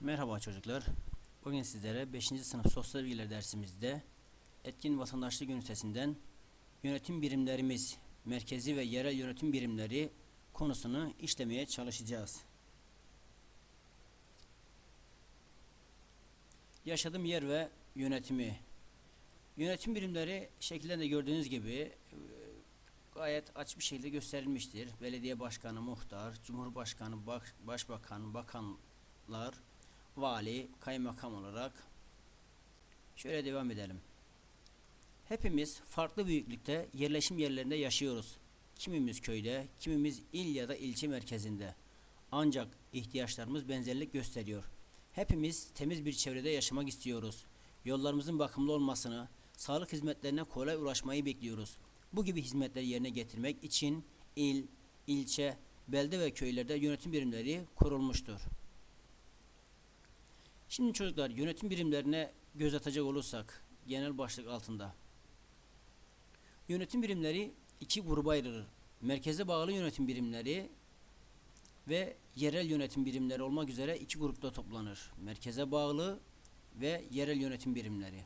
Merhaba çocuklar. Bugün sizlere 5. sınıf sosyal bilgiler dersimizde etkin vatandaşlık ünitesinden yönetim birimlerimiz, merkezi ve yerel yönetim birimleri konusunu işlemeye çalışacağız. Yaşadığım yer ve yönetimi. Yönetim birimleri şekilde de gördüğünüz gibi e, gayet açık bir şekilde gösterilmiştir. Belediye başkanı, muhtar, cumhurbaşkanı, baş- başbakan, bakanlar, vali, kaymakam olarak şöyle devam edelim. Hepimiz farklı büyüklükte yerleşim yerlerinde yaşıyoruz. Kimimiz köyde, kimimiz il ya da ilçe merkezinde. Ancak ihtiyaçlarımız benzerlik gösteriyor. Hepimiz temiz bir çevrede yaşamak istiyoruz. Yollarımızın bakımlı olmasını, sağlık hizmetlerine kolay ulaşmayı bekliyoruz. Bu gibi hizmetleri yerine getirmek için il, ilçe, belde ve köylerde yönetim birimleri kurulmuştur. Şimdi çocuklar yönetim birimlerine göz atacak olursak genel başlık altında. Yönetim birimleri iki gruba ayrılır. Merkeze bağlı yönetim birimleri ve yerel yönetim birimleri olmak üzere iki grupta toplanır. Merkeze bağlı ve yerel yönetim birimleri.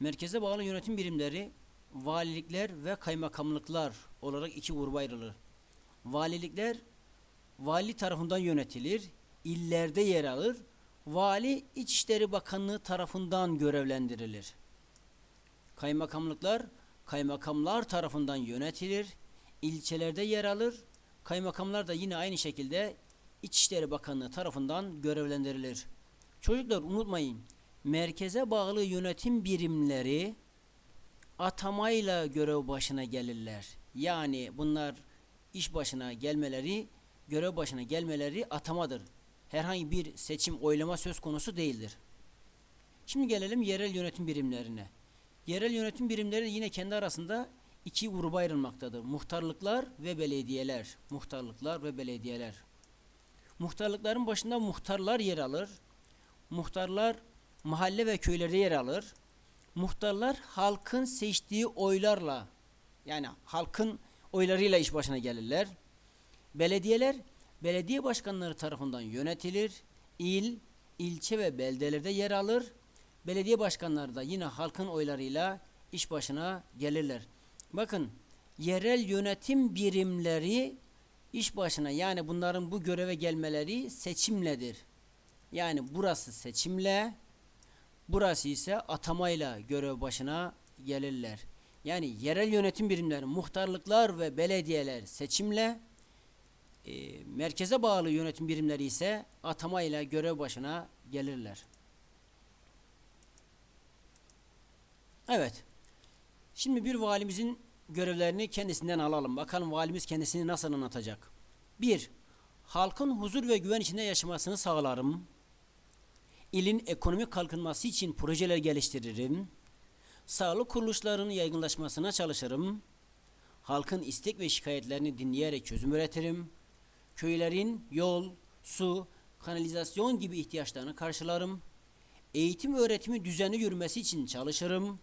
Merkeze bağlı yönetim birimleri valilikler ve kaymakamlıklar olarak iki gruba ayrılır. Valilikler vali tarafından yönetilir, illerde yer alır, Vali İçişleri Bakanlığı tarafından görevlendirilir. Kaymakamlıklar kaymakamlar tarafından yönetilir, ilçelerde yer alır. Kaymakamlar da yine aynı şekilde İçişleri Bakanlığı tarafından görevlendirilir. Çocuklar unutmayın, merkeze bağlı yönetim birimleri atamayla görev başına gelirler. Yani bunlar iş başına gelmeleri, görev başına gelmeleri atamadır herhangi bir seçim oylama söz konusu değildir. Şimdi gelelim yerel yönetim birimlerine. Yerel yönetim birimleri yine kendi arasında iki gruba ayrılmaktadır. Muhtarlıklar ve belediyeler. Muhtarlıklar ve belediyeler. Muhtarlıkların başında muhtarlar yer alır. Muhtarlar mahalle ve köylerde yer alır. Muhtarlar halkın seçtiği oylarla yani halkın oylarıyla iş başına gelirler. Belediyeler belediye başkanları tarafından yönetilir. İl, ilçe ve beldelerde yer alır. Belediye başkanları da yine halkın oylarıyla iş başına gelirler. Bakın yerel yönetim birimleri iş başına yani bunların bu göreve gelmeleri seçimledir. Yani burası seçimle, burası ise atamayla görev başına gelirler. Yani yerel yönetim birimleri, muhtarlıklar ve belediyeler seçimle, e, merkeze bağlı yönetim birimleri ise atamayla görev başına gelirler. Evet. Şimdi bir valimizin görevlerini kendisinden alalım. Bakalım valimiz kendisini nasıl anlatacak. 1. Halkın huzur ve güven içinde yaşamasını sağlarım. İlin ekonomik kalkınması için projeler geliştiririm. Sağlık kuruluşlarının yaygınlaşmasına çalışırım. Halkın istek ve şikayetlerini dinleyerek çözüm üretirim köylerin yol, su, kanalizasyon gibi ihtiyaçlarını karşılarım. Eğitim öğretimi düzenli yürümesi için çalışırım.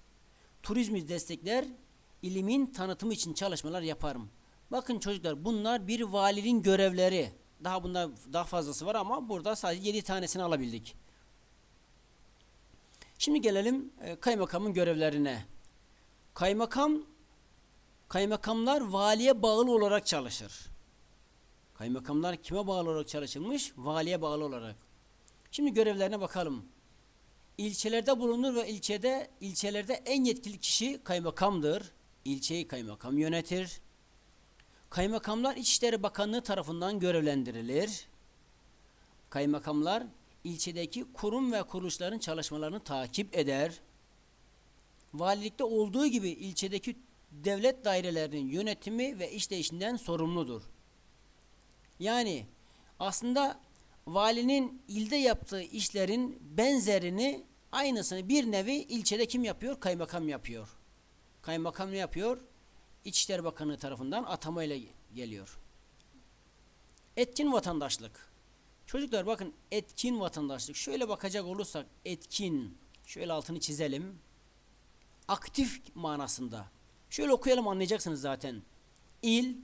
Turizmi destekler, ilimin tanıtımı için çalışmalar yaparım. Bakın çocuklar bunlar bir valinin görevleri. Daha bunlar daha fazlası var ama burada sadece 7 tanesini alabildik. Şimdi gelelim e, kaymakamın görevlerine. Kaymakam kaymakamlar valiye bağlı olarak çalışır. Kaymakamlar kime bağlı olarak çalışılmış? Valiye bağlı olarak. Şimdi görevlerine bakalım. İlçelerde bulunur ve ilçede ilçelerde en yetkili kişi kaymakamdır. İlçeyi kaymakam yönetir. Kaymakamlar İçişleri Bakanlığı tarafından görevlendirilir. Kaymakamlar ilçedeki kurum ve kuruluşların çalışmalarını takip eder. Valilikte olduğu gibi ilçedeki devlet dairelerinin yönetimi ve işleyişinden sorumludur. Yani aslında valinin ilde yaptığı işlerin benzerini aynısını bir nevi ilçede kim yapıyor? Kaymakam yapıyor. Kaymakam ne yapıyor? İçişleri Bakanı tarafından atamayla geliyor. Etkin vatandaşlık. Çocuklar bakın etkin vatandaşlık. Şöyle bakacak olursak etkin. Şöyle altını çizelim. Aktif manasında. Şöyle okuyalım anlayacaksınız zaten. İl,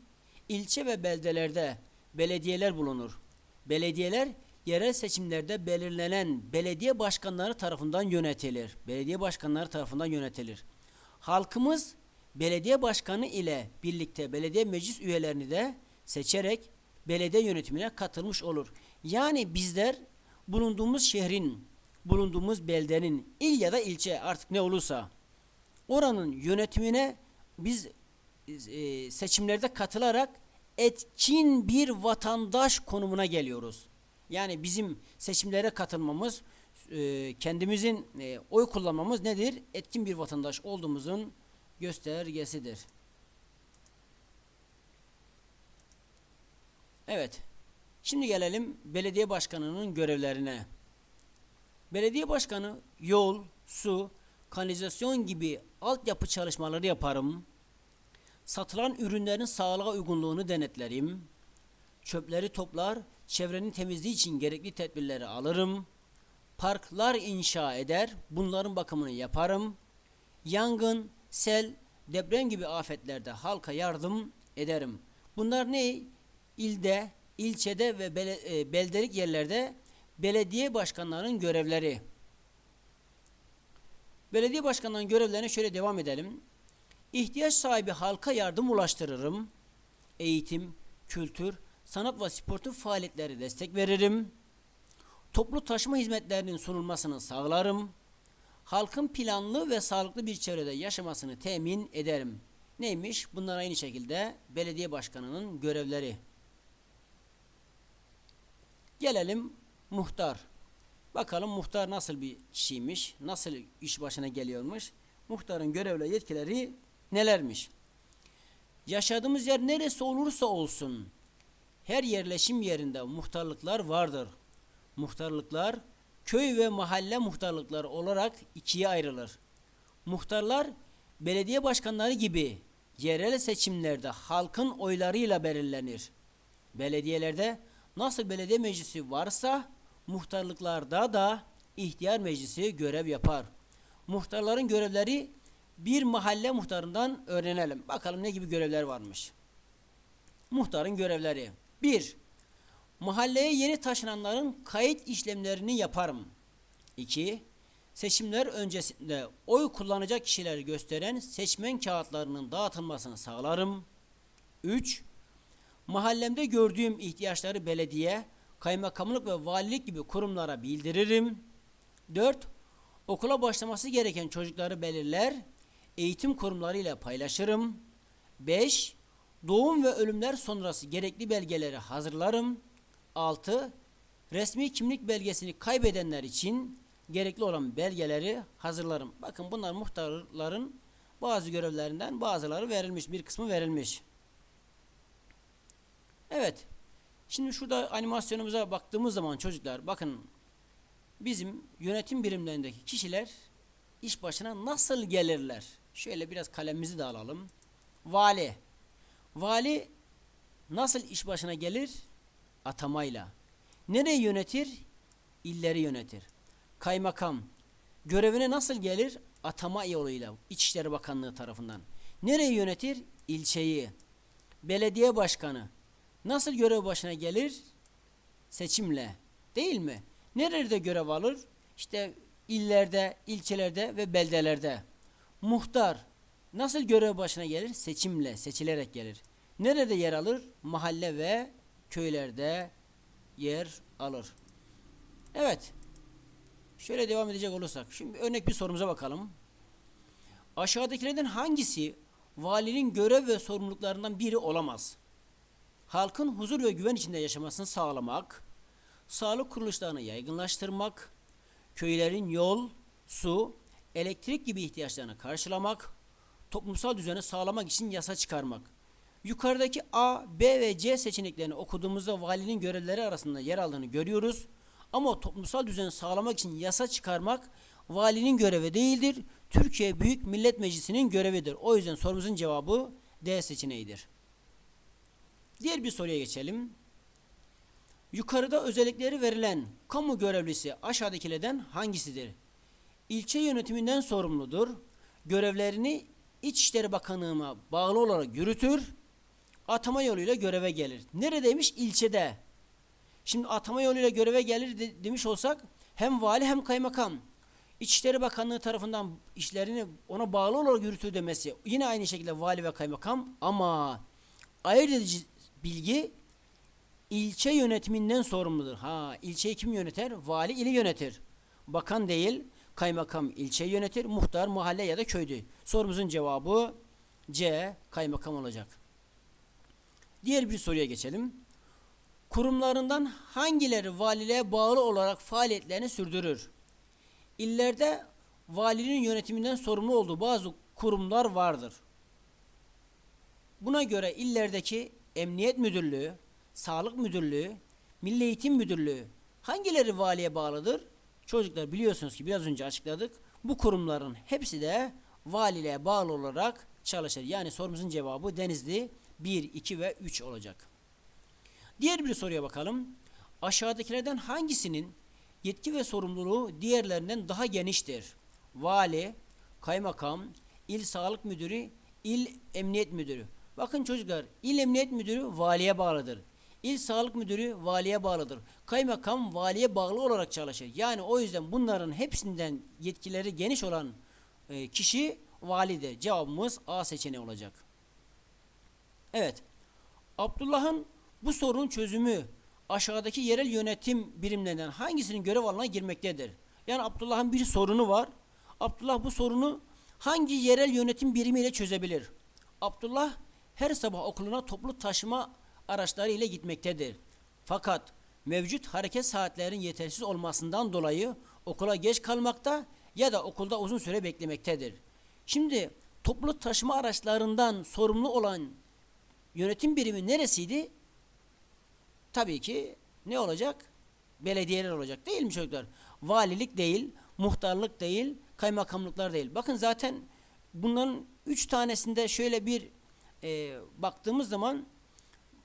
ilçe ve beldelerde belediyeler bulunur. Belediyeler yerel seçimlerde belirlenen belediye başkanları tarafından yönetilir. Belediye başkanları tarafından yönetilir. Halkımız belediye başkanı ile birlikte belediye meclis üyelerini de seçerek belediye yönetimine katılmış olur. Yani bizler bulunduğumuz şehrin, bulunduğumuz beldenin, il ya da ilçe artık ne olursa oranın yönetimine biz e, seçimlerde katılarak etkin bir vatandaş konumuna geliyoruz. Yani bizim seçimlere katılmamız, e, kendimizin e, oy kullanmamız nedir? Etkin bir vatandaş olduğumuzun göstergesidir. Evet. Şimdi gelelim belediye başkanının görevlerine. Belediye başkanı yol, su, kanalizasyon gibi altyapı çalışmaları yaparım. Satılan ürünlerin sağlığa uygunluğunu denetlerim. Çöpleri toplar, çevrenin temizliği için gerekli tedbirleri alırım. Parklar inşa eder, bunların bakımını yaparım. Yangın, sel, deprem gibi afetlerde halka yardım ederim. Bunlar ne? İlde, ilçede ve e, beldelik yerlerde belediye başkanlarının görevleri. Belediye başkanlarının görevlerine şöyle devam edelim. İhtiyaç sahibi halka yardım ulaştırırım. Eğitim, kültür, sanat ve sportif faaliyetleri destek veririm. Toplu taşıma hizmetlerinin sunulmasını sağlarım. Halkın planlı ve sağlıklı bir çevrede yaşamasını temin ederim. Neymiş? Bunlar aynı şekilde belediye başkanının görevleri. Gelelim muhtar. Bakalım muhtar nasıl bir kişiymiş, nasıl iş başına geliyormuş. Muhtarın görev ve yetkileri nelermiş? Yaşadığımız yer neresi olursa olsun her yerleşim yerinde muhtarlıklar vardır. Muhtarlıklar köy ve mahalle muhtarlıkları olarak ikiye ayrılır. Muhtarlar belediye başkanları gibi yerel seçimlerde halkın oylarıyla belirlenir. Belediyelerde nasıl belediye meclisi varsa muhtarlıklarda da ihtiyar meclisi görev yapar. Muhtarların görevleri bir mahalle muhtarından öğrenelim. Bakalım ne gibi görevler varmış. Muhtarın görevleri. 1. Mahalleye yeni taşınanların kayıt işlemlerini yaparım. 2. Seçimler öncesinde oy kullanacak kişileri gösteren seçmen kağıtlarının dağıtılmasını sağlarım. 3. Mahallemde gördüğüm ihtiyaçları belediye, kaymakamlık ve valilik gibi kurumlara bildiririm. 4. Okula başlaması gereken çocukları belirler, eğitim kurumlarıyla paylaşırım. 5. Doğum ve ölümler sonrası gerekli belgeleri hazırlarım. 6. Resmi kimlik belgesini kaybedenler için gerekli olan belgeleri hazırlarım. Bakın bunlar muhtarların bazı görevlerinden bazıları verilmiş, bir kısmı verilmiş. Evet. Şimdi şurada animasyonumuza baktığımız zaman çocuklar bakın bizim yönetim birimlerindeki kişiler iş başına nasıl gelirler? Şöyle biraz kalemimizi de alalım. Vali. Vali nasıl iş başına gelir? Atamayla. Nereyi yönetir? İlleri yönetir. Kaymakam. Görevine nasıl gelir? Atama yoluyla. İçişleri Bakanlığı tarafından. Nereyi yönetir? İlçeyi. Belediye başkanı. Nasıl görev başına gelir? Seçimle. Değil mi? Nerede görev alır? İşte illerde, ilçelerde ve beldelerde. Muhtar nasıl görev başına gelir? Seçimle, seçilerek gelir. Nerede yer alır? Mahalle ve köylerde yer alır. Evet. Şöyle devam edecek olursak. Şimdi örnek bir sorumuza bakalım. Aşağıdakilerden hangisi valinin görev ve sorumluluklarından biri olamaz? Halkın huzur ve güven içinde yaşamasını sağlamak, sağlık kuruluşlarını yaygınlaştırmak, köylerin yol, su, elektrik gibi ihtiyaçlarını karşılamak, toplumsal düzeni sağlamak için yasa çıkarmak. Yukarıdaki A, B ve C seçeneklerini okuduğumuzda valinin görevleri arasında yer aldığını görüyoruz. Ama toplumsal düzeni sağlamak için yasa çıkarmak valinin görevi değildir. Türkiye Büyük Millet Meclisi'nin görevidir. O yüzden sorumuzun cevabı D seçeneğidir. Diğer bir soruya geçelim. Yukarıda özellikleri verilen kamu görevlisi aşağıdakilerden hangisidir? İlçe yönetiminden sorumludur. Görevlerini İçişleri Bakanlığı'na bağlı olarak yürütür. Atama yoluyla göreve gelir. Neredeymiş? İlçede. Şimdi atama yoluyla göreve gelir de- demiş olsak hem vali hem kaymakam İçişleri Bakanlığı tarafından işlerini ona bağlı olarak yürütür demesi yine aynı şekilde vali ve kaymakam ama ayırt bilgi ilçe yönetiminden sorumludur. Ha ilçeyi kim yönetir? Vali ili yönetir. Bakan değil, kaymakam ilçeyi yönetir, muhtar mahalle ya da köydü. Sorumuzun cevabı C kaymakam olacak. Diğer bir soruya geçelim. Kurumlarından hangileri valiliğe bağlı olarak faaliyetlerini sürdürür? İllerde valinin yönetiminden sorumlu olduğu bazı kurumlar vardır. Buna göre illerdeki Emniyet Müdürlüğü, Sağlık Müdürlüğü, Milli Eğitim Müdürlüğü hangileri valiye bağlıdır? Çocuklar biliyorsunuz ki biraz önce açıkladık. Bu kurumların hepsi de valiliğe bağlı olarak çalışır. Yani sorumuzun cevabı Denizli 1, 2 ve 3 olacak. Diğer bir soruya bakalım. Aşağıdakilerden hangisinin yetki ve sorumluluğu diğerlerinden daha geniştir? Vali, kaymakam, il sağlık müdürü, il emniyet müdürü. Bakın çocuklar, il emniyet müdürü valiye bağlıdır. İl sağlık müdürü valiye bağlıdır. Kaymakam valiye bağlı olarak çalışır. Yani o yüzden bunların hepsinden yetkileri geniş olan e, kişi validir. Cevabımız A seçeneği olacak. Evet. Abdullah'ın bu sorunun çözümü aşağıdaki yerel yönetim birimlerinden hangisinin görev alanına girmektedir? Yani Abdullah'ın bir sorunu var. Abdullah bu sorunu hangi yerel yönetim birimiyle çözebilir? Abdullah her sabah okuluna toplu taşıma araçları ile gitmektedir. Fakat mevcut hareket saatlerin yetersiz olmasından dolayı okula geç kalmakta ya da okulda uzun süre beklemektedir. Şimdi toplu taşıma araçlarından sorumlu olan yönetim birimi neresiydi? Tabii ki ne olacak? Belediyeler olacak değil mi çocuklar? Valilik değil, muhtarlık değil, kaymakamlıklar değil. Bakın zaten bunların üç tanesinde şöyle bir e, baktığımız zaman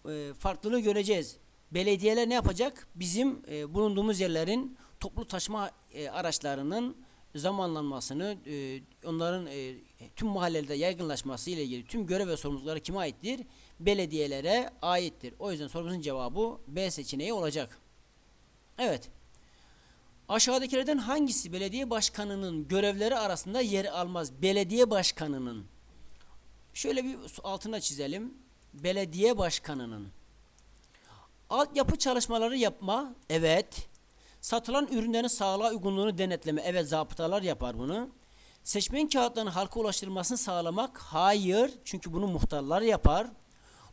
e, farklılığı göreceğiz. Belediyeler ne yapacak? Bizim e, bulunduğumuz yerlerin toplu taşıma e, araçlarının zamanlanmasını, e, onların e, tüm mahallelerde yaygınlaşması ile ilgili tüm görev ve sorumlulukları kime aittir? Belediyelere aittir. O yüzden sorumuzun cevabı B seçeneği olacak. Evet. Aşağıdakilerden hangisi belediye başkanının görevleri arasında yer almaz? Belediye başkanının. Şöyle bir altına çizelim. Belediye başkanının. Altyapı çalışmaları yapma. Evet. Satılan ürünlerin sağlığa uygunluğunu denetleme. Evet zabıtalar yapar bunu. Seçmen kağıtlarının halka ulaştırılmasını sağlamak. Hayır. Çünkü bunu muhtarlar yapar.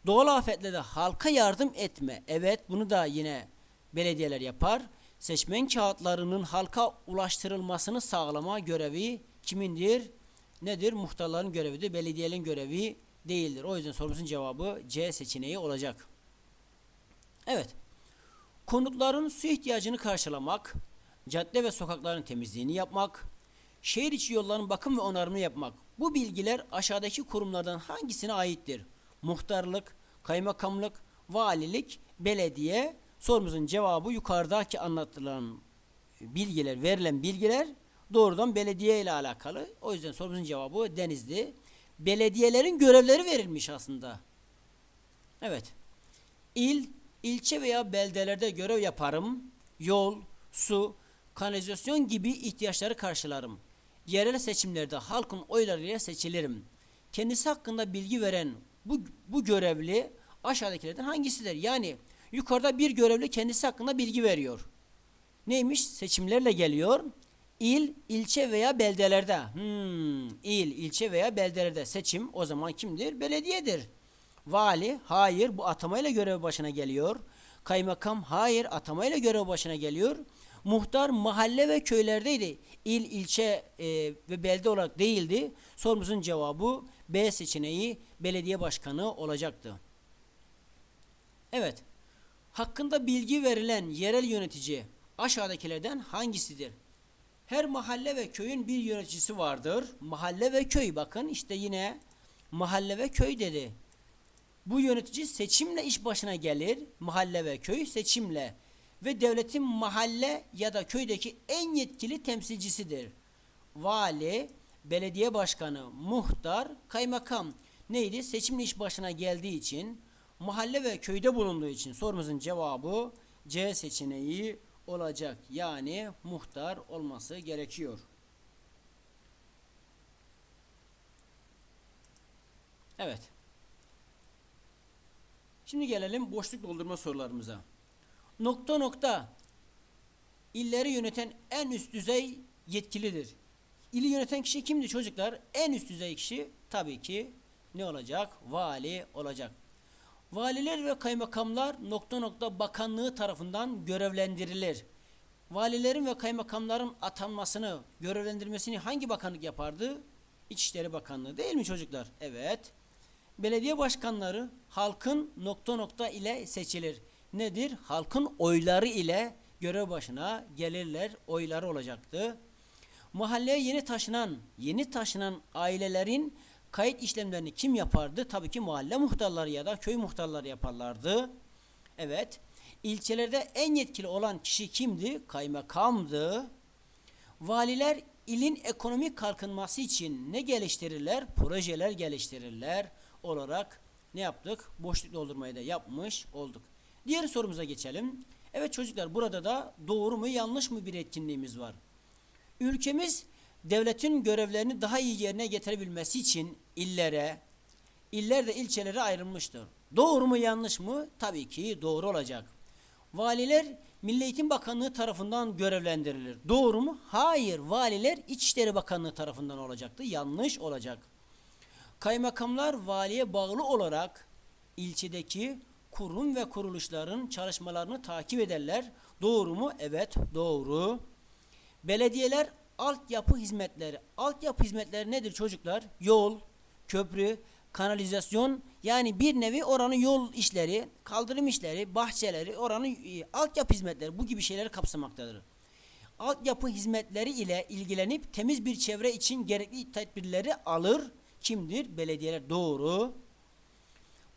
Doğal afetlerde halka yardım etme. Evet bunu da yine belediyeler yapar. Seçmen kağıtlarının halka ulaştırılmasını sağlama görevi kimindir? Nedir? Muhtarların görevidir. Belediyelerin görevi değildir. O yüzden sorumuzun cevabı C seçeneği olacak. Evet. Konutların su ihtiyacını karşılamak, cadde ve sokakların temizliğini yapmak, şehir içi yolların bakım ve onarımını yapmak. Bu bilgiler aşağıdaki kurumlardan hangisine aittir? Muhtarlık, kaymakamlık, valilik, belediye. Sorumuzun cevabı yukarıdaki anlatılan bilgiler, verilen bilgiler doğrudan belediye ile alakalı. O yüzden sorumuzun cevabı Denizli. Belediyelerin görevleri verilmiş aslında. Evet. İl, ilçe veya beldelerde görev yaparım. Yol, su, kanalizasyon gibi ihtiyaçları karşılarım. Yerel seçimlerde halkın oylarıyla seçilirim. Kendisi hakkında bilgi veren bu, bu görevli aşağıdakilerden hangisidir? Yani yukarıda bir görevli kendisi hakkında bilgi veriyor. Neymiş? Seçimlerle geliyor. İl, ilçe veya beldelerde. Hmm, il, ilçe veya beldelerde seçim o zaman kimdir? Belediyedir. Vali, hayır bu atamayla görev başına geliyor. Kaymakam, hayır atamayla görev başına geliyor. Muhtar mahalle ve köylerdeydi. İl, ilçe e, ve belde olarak değildi. Sorumuzun cevabı B seçeneği belediye başkanı olacaktı. Evet. Hakkında bilgi verilen yerel yönetici aşağıdakilerden hangisidir? Her mahalle ve köyün bir yöneticisi vardır. Mahalle ve köy bakın işte yine mahalle ve köy dedi. Bu yönetici seçimle iş başına gelir. Mahalle ve köy seçimle ve devletin mahalle ya da köydeki en yetkili temsilcisidir. Vali, belediye başkanı, muhtar, kaymakam neydi? Seçimle iş başına geldiği için mahalle ve köyde bulunduğu için sorumuzun cevabı C seçeneği olacak. Yani muhtar olması gerekiyor. Evet. Şimdi gelelim boşluk doldurma sorularımıza. Nokta nokta illeri yöneten en üst düzey yetkilidir. İli yöneten kişi kimdi çocuklar? En üst düzey kişi tabii ki ne olacak? Vali olacak. Valiler ve kaymakamlar nokta nokta bakanlığı tarafından görevlendirilir. Valilerin ve kaymakamların atanmasını, görevlendirmesini hangi bakanlık yapardı? İçişleri Bakanlığı değil mi çocuklar? Evet. Belediye başkanları halkın nokta nokta ile seçilir. Nedir? Halkın oyları ile görev başına gelirler. Oyları olacaktı. Mahalleye yeni taşınan, yeni taşınan ailelerin kayıt işlemlerini kim yapardı? Tabii ki mahalle muhtarları ya da köy muhtarları yaparlardı. Evet. İlçelerde en yetkili olan kişi kimdi? Kaymakamdı. Valiler ilin ekonomik kalkınması için ne geliştirirler? Projeler geliştirirler olarak ne yaptık? Boşluk doldurmayı da yapmış olduk. Diğer sorumuza geçelim. Evet çocuklar burada da doğru mu yanlış mı bir etkinliğimiz var. Ülkemiz devletin görevlerini daha iyi yerine getirebilmesi için illere, iller de ilçelere ayrılmıştır. Doğru mu yanlış mı? Tabii ki doğru olacak. Valiler Milli Eğitim Bakanlığı tarafından görevlendirilir. Doğru mu? Hayır. Valiler İçişleri Bakanlığı tarafından olacaktı. Yanlış olacak. Kaymakamlar valiye bağlı olarak ilçedeki kurum ve kuruluşların çalışmalarını takip ederler. Doğru mu? Evet, doğru. Belediyeler altyapı hizmetleri. Altyapı hizmetleri nedir çocuklar? Yol, köprü, kanalizasyon yani bir nevi oranın yol işleri, kaldırım işleri, bahçeleri, oranın e, altyapı hizmetleri bu gibi şeyleri kapsamaktadır. Altyapı hizmetleri ile ilgilenip temiz bir çevre için gerekli tedbirleri alır. Kimdir? Belediyeler. Doğru.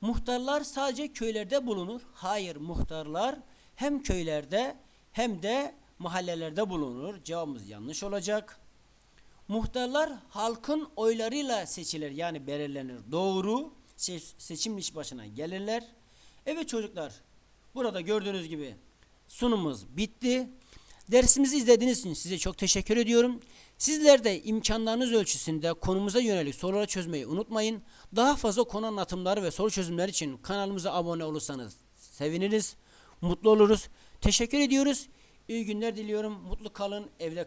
Muhtarlar sadece köylerde bulunur. Hayır, muhtarlar hem köylerde hem de mahallelerde bulunur. Cevabımız yanlış olacak. Muhtarlar halkın oylarıyla seçilir yani belirlenir. Doğru. Se- seçim iş başına gelirler. Evet çocuklar. Burada gördüğünüz gibi sunumumuz bitti. Dersimizi izlediğiniz için size çok teşekkür ediyorum. Sizler de imkanlarınız ölçüsünde konumuza yönelik soruları çözmeyi unutmayın. Daha fazla konu anlatımları ve soru çözümleri için kanalımıza abone olursanız seviniriz. Mutlu oluruz. Teşekkür ediyoruz. İyi günler diliyorum. Mutlu kalın. Evde kalın.